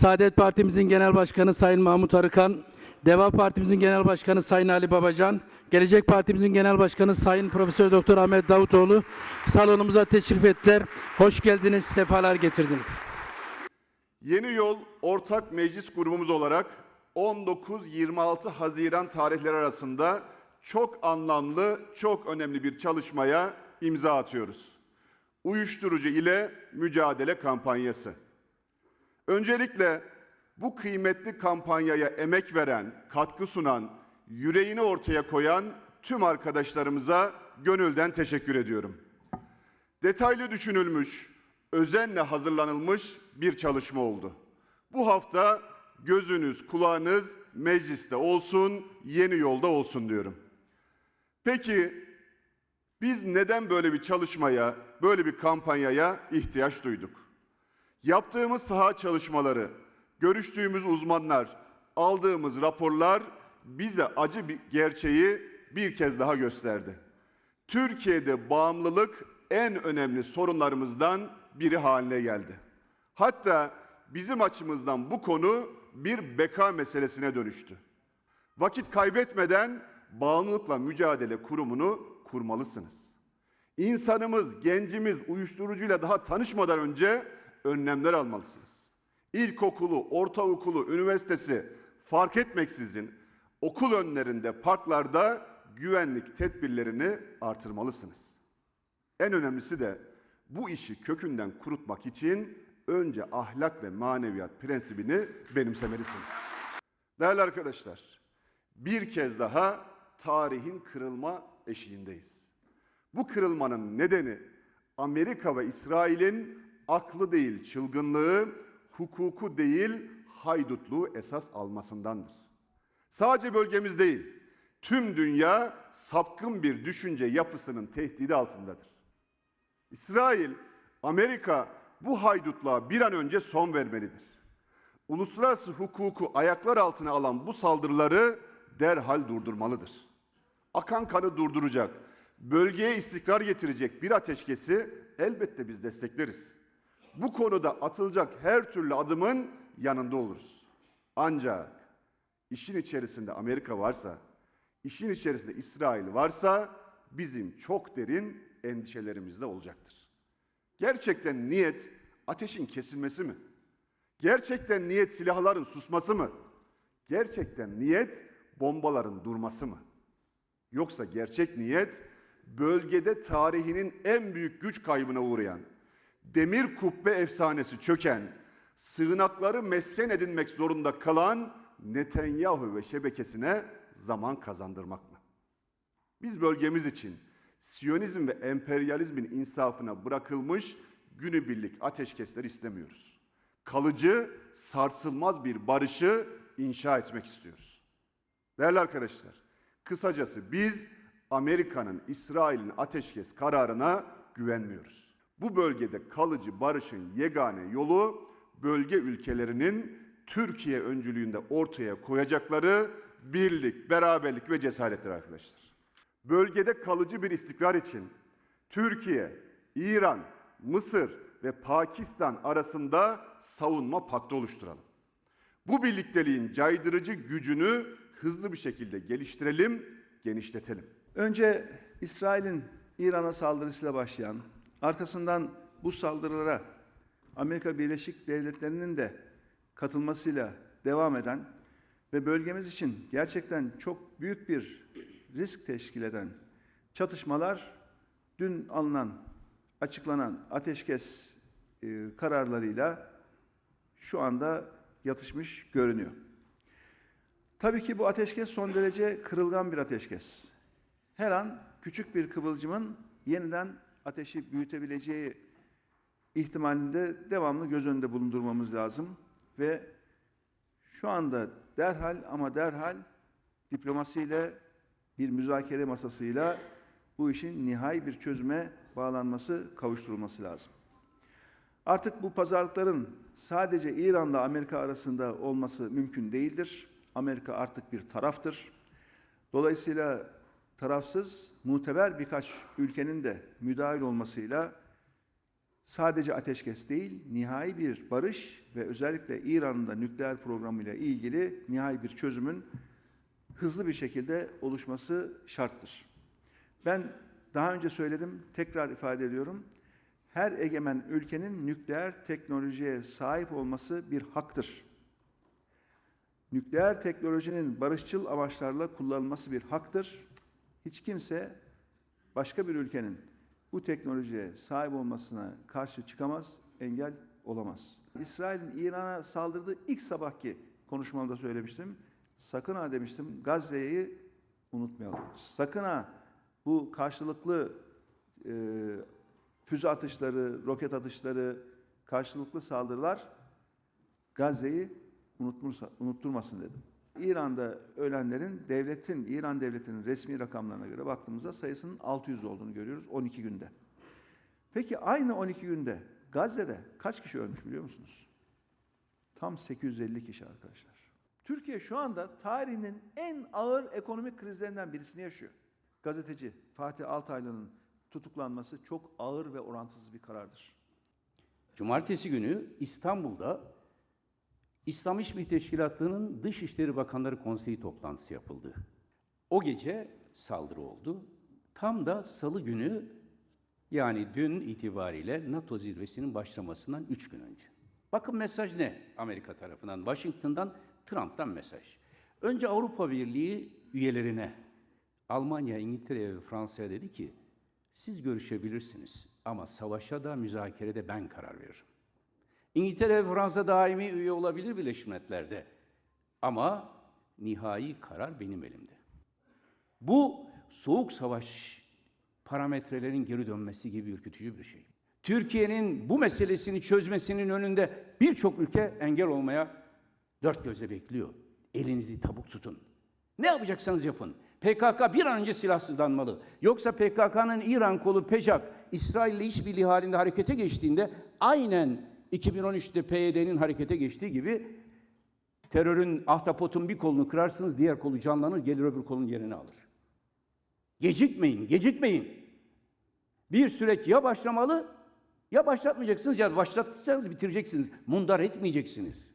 Saadet Partimizin Genel Başkanı Sayın Mahmut Arıkan, Deva Partimizin Genel Başkanı Sayın Ali Babacan, Gelecek Partimizin Genel Başkanı Sayın Profesör Doktor Ahmet Davutoğlu salonumuza teşrif ettiler. Hoş geldiniz, sefalar getirdiniz. Yeni Yol Ortak Meclis grubumuz olarak 19-26 Haziran tarihleri arasında çok anlamlı, çok önemli bir çalışmaya imza atıyoruz. Uyuşturucu ile mücadele kampanyası. Öncelikle bu kıymetli kampanyaya emek veren, katkı sunan, yüreğini ortaya koyan tüm arkadaşlarımıza gönülden teşekkür ediyorum. Detaylı düşünülmüş, özenle hazırlanılmış bir çalışma oldu. Bu hafta gözünüz, kulağınız mecliste olsun, yeni yolda olsun diyorum. Peki biz neden böyle bir çalışmaya, böyle bir kampanyaya ihtiyaç duyduk? Yaptığımız saha çalışmaları, görüştüğümüz uzmanlar, aldığımız raporlar bize acı bir gerçeği bir kez daha gösterdi. Türkiye'de bağımlılık en önemli sorunlarımızdan biri haline geldi. Hatta bizim açımızdan bu konu bir beka meselesine dönüştü. Vakit kaybetmeden bağımlılıkla mücadele kurumunu kurmalısınız. İnsanımız, gencimiz uyuşturucuyla daha tanışmadan önce önlemler almalısınız. İlkokulu, ortaokulu, üniversitesi fark etmeksizin okul önlerinde, parklarda güvenlik tedbirlerini artırmalısınız. En önemlisi de bu işi kökünden kurutmak için önce ahlak ve maneviyat prensibini benimsemelisiniz. Değerli arkadaşlar, bir kez daha tarihin kırılma eşiğindeyiz. Bu kırılmanın nedeni Amerika ve İsrail'in aklı değil çılgınlığı, hukuku değil haydutluğu esas almasındandır. Sadece bölgemiz değil, tüm dünya sapkın bir düşünce yapısının tehdidi altındadır. İsrail, Amerika bu haydutluğa bir an önce son vermelidir. Uluslararası hukuku ayaklar altına alan bu saldırıları derhal durdurmalıdır. Akan kanı durduracak, bölgeye istikrar getirecek bir ateşkesi elbette biz destekleriz. Bu konuda atılacak her türlü adımın yanında oluruz. Ancak işin içerisinde Amerika varsa, işin içerisinde İsrail varsa bizim çok derin endişelerimiz de olacaktır. Gerçekten niyet ateşin kesilmesi mi? Gerçekten niyet silahların susması mı? Gerçekten niyet bombaların durması mı? Yoksa gerçek niyet bölgede tarihinin en büyük güç kaybına uğrayan, demir kubbe efsanesi çöken, sığınakları mesken edinmek zorunda kalan Netanyahu ve şebekesine zaman kazandırmak mı? Biz bölgemiz için Siyonizm ve emperyalizmin insafına bırakılmış günübirlik ateşkesler istemiyoruz. Kalıcı, sarsılmaz bir barışı inşa etmek istiyoruz. Değerli arkadaşlar, kısacası biz Amerika'nın, İsrail'in ateşkes kararına güvenmiyoruz. Bu bölgede kalıcı barışın yegane yolu bölge ülkelerinin Türkiye öncülüğünde ortaya koyacakları birlik, beraberlik ve cesarettir arkadaşlar. Bölgede kalıcı bir istikrar için Türkiye, İran, Mısır ve Pakistan arasında savunma paktı oluşturalım. Bu birlikteliğin caydırıcı gücünü hızlı bir şekilde geliştirelim, genişletelim. Önce İsrail'in İran'a saldırısıyla başlayan, arkasından bu saldırılara Amerika Birleşik Devletleri'nin de katılmasıyla devam eden ve bölgemiz için gerçekten çok büyük bir risk teşkil eden çatışmalar dün alınan, açıklanan ateşkes e, kararlarıyla şu anda yatışmış görünüyor. Tabii ki bu ateşkes son derece kırılgan bir ateşkes. Her an küçük bir kıvılcımın yeniden ateşi büyütebileceği ihtimalinde devamlı göz önünde bulundurmamız lazım ve şu anda derhal ama derhal diplomasiyle bir müzakere masasıyla bu işin nihai bir çözüme bağlanması, kavuşturulması lazım. Artık bu pazarlıkların sadece İran'la Amerika arasında olması mümkün değildir. Amerika artık bir taraftır. Dolayısıyla tarafsız, muteber birkaç ülkenin de müdahil olmasıyla sadece ateşkes değil, nihai bir barış ve özellikle İran'ın da nükleer programıyla ilgili nihai bir çözümün hızlı bir şekilde oluşması şarttır. Ben daha önce söyledim, tekrar ifade ediyorum. Her egemen ülkenin nükleer teknolojiye sahip olması bir haktır. Nükleer teknolojinin barışçıl amaçlarla kullanılması bir haktır. Hiç kimse başka bir ülkenin bu teknolojiye sahip olmasına karşı çıkamaz, engel olamaz. İsrail'in İran'a saldırdığı ilk sabahki konuşmamda söylemiştim. Sakın ha demiştim Gazze'yi unutmayalım. Sakın ha bu karşılıklı e, füze atışları, roket atışları, karşılıklı saldırılar Gazze'yi unutturmasın dedim. İran'da ölenlerin devletin, İran devletinin resmi rakamlarına göre baktığımızda sayısının 600 olduğunu görüyoruz 12 günde. Peki aynı 12 günde Gazze'de kaç kişi ölmüş biliyor musunuz? Tam 850 kişi arkadaşlar. Türkiye şu anda tarihinin en ağır ekonomik krizlerinden birisini yaşıyor. Gazeteci Fatih Altaylı'nın tutuklanması çok ağır ve orantısız bir karardır. Cumartesi günü İstanbul'da İslam İşbirliği Teşkilatı'nın Dışişleri Bakanları Konseyi toplantısı yapıldı. O gece saldırı oldu. Tam da salı günü yani dün itibariyle NATO zirvesinin başlamasından üç gün önce. Bakın mesaj ne? Amerika tarafından, Washington'dan, Trump'tan mesaj. Önce Avrupa Birliği üyelerine, Almanya, İngiltere ve Fransa'ya dedi ki, siz görüşebilirsiniz ama savaşa da müzakerede ben karar veririm. İngiltere ve Fransa daimi üye olabilir Birleşmiş Milletler'de. Ama nihai karar benim elimde. Bu soğuk savaş parametrelerin geri dönmesi gibi ürkütücü bir şey. Türkiye'nin bu meselesini çözmesinin önünde birçok ülke engel olmaya dört gözle bekliyor. Elinizi tabuk tutun. Ne yapacaksanız yapın. PKK bir an önce silahsızlanmalı. Yoksa PKK'nın İran kolu PEJAK, İsrail ile işbirliği halinde harekete geçtiğinde aynen 2013'te PYD'nin harekete geçtiği gibi terörün ahtapotun bir kolunu kırarsınız, diğer kolu canlanır, gelir öbür kolun yerini alır. Gecikmeyin, gecikmeyin. Bir süreç ya başlamalı ya başlatmayacaksınız ya başlatırsanız bitireceksiniz. Mundar etmeyeceksiniz.